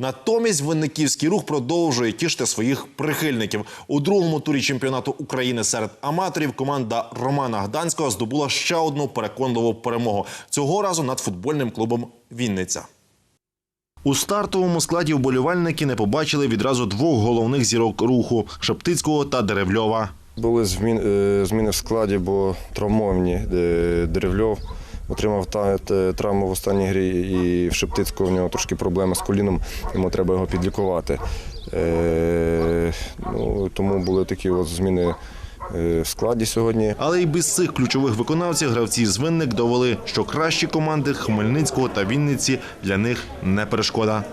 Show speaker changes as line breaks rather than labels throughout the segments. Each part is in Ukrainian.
Натомість винниківський рух продовжує тішити своїх прихильників. У другому турі чемпіонату України серед аматорів команда Романа Гданського здобула ще одну переконливу перемогу. Цього разу над футбольним клубом Вінниця. У стартовому складі вболівальники не побачили відразу двох головних зірок руху Шептицького та Деревльова.
Були е, зміни в складі, бо травмовані Е, Деревльов отримав та- травму в останній грі, і в Шептицького в нього трошки проблеми з коліном, йому треба його підлікувати. Е, ну, тому були такі от зміни е, в складі сьогодні.
Але й без цих ключових виконавців гравці з винник довели, що кращі команди Хмельницького та Вінниці для них не перешкода.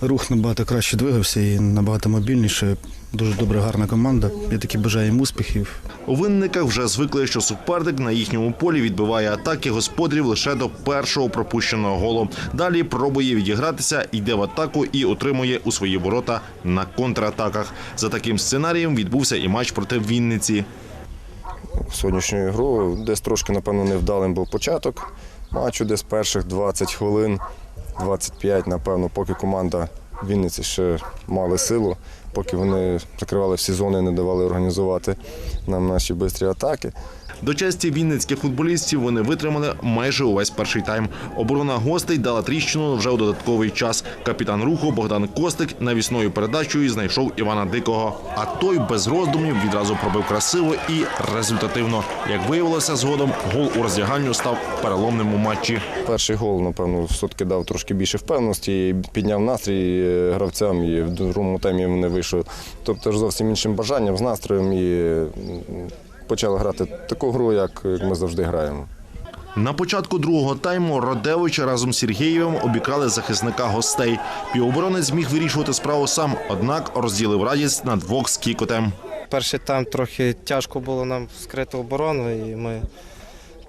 Рух набагато краще двигався і набагато мобільніше. Дуже добра, гарна команда. Я таки бажаю їм успіхів.
У винниках вже звикли, що суперник на їхньому полі відбиває атаки господарів лише до першого пропущеного голу. Далі пробує відігратися, йде в атаку і отримує у свої ворота на контратаках. За таким сценарієм відбувся і матч проти Вінниці.
Сьогоднішню гру десь трошки, напевно, невдалим був початок матчу, десь перших 20 хвилин, 25, напевно, поки команда Вінниці ще мали силу, поки вони закривали всі зони, не давали організувати нам наші швидкі атаки.
До честі вінницьких футболістів вони витримали майже увесь перший тайм. Оборона гостей дала тріщину вже у додатковий час. Капітан руху Богдан Костик навісною передачею знайшов Івана Дикого. А той без роздумів відразу пробив красиво і результативно. Як виявилося згодом, гол у роздяганню став переломним у матчі.
Перший гол, напевно, все-таки дав трошки більше впевненості, підняв настрій е, гравцям, і в другому таймі вони вийшли. Тобто ж зовсім іншим бажанням, з настроєм і почали грати таку гру, як, ми завжди граємо.
На початку другого тайму Родевич разом з Сергієвим обікрали захисника гостей. Півоборонець зміг вирішувати справу сам, однак розділив радість на двох з кікотем.
Перший тайм трохи тяжко було нам скрити оборону, і ми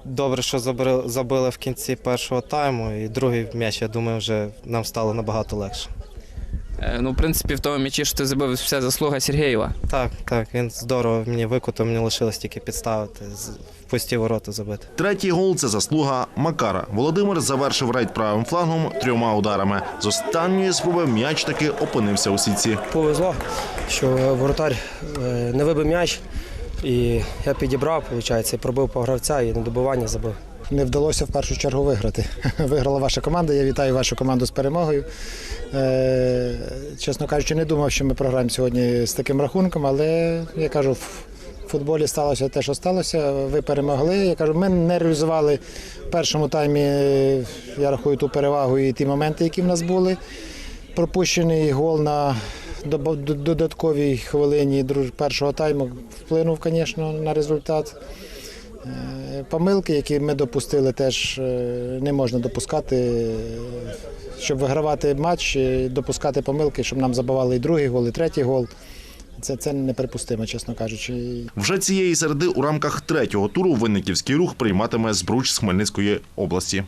добре, що забили в кінці першого тайму. І другий м'яч, я думаю, вже нам стало набагато легше.
Е, Ну, в принципі, в тому м'ячі, що ти забив, вся заслуга Сергієва.
Так, так, він здорово мені викутав, мені лишилось тільки підставити, з- в пусті ворота забити.
Третій гол це заслуга Макара. Володимир завершив рейд правим флангом трьома ударами. З останньої спроби м'яч таки опинився у сітці.
повезло, що воротар е, не вибив м'яч, і я підібрав, виходить, і пробив по гравця і на добивання забив.
Не вдалося в першу чергу виграти. Виграла ваша команда. Я вітаю вашу команду з перемогою. Е, чесно кажучи, не думав, що ми програємо сьогодні з таким рахунком, але я кажу, в футболі сталося те, що сталося. Ви перемогли. Я кажу, ми не реалізували в першому таймі, я рахую, ту перевагу і ті моменти, які в нас були. Пропущений гол на додатковій хвилині першого тайму вплинув, звісно, на результат. Е, Помилки, які ми допустили, теж е, не можна допускати. Щоб вигравати матч, е, допускати помилки, щоб нам забивали і другий гол, і третій гол. Це, це неприпустимо, чесно кажучи.
Вже цієї середи у рамках третього туру винниківський рух прийматиме збруч з Хмельницької області.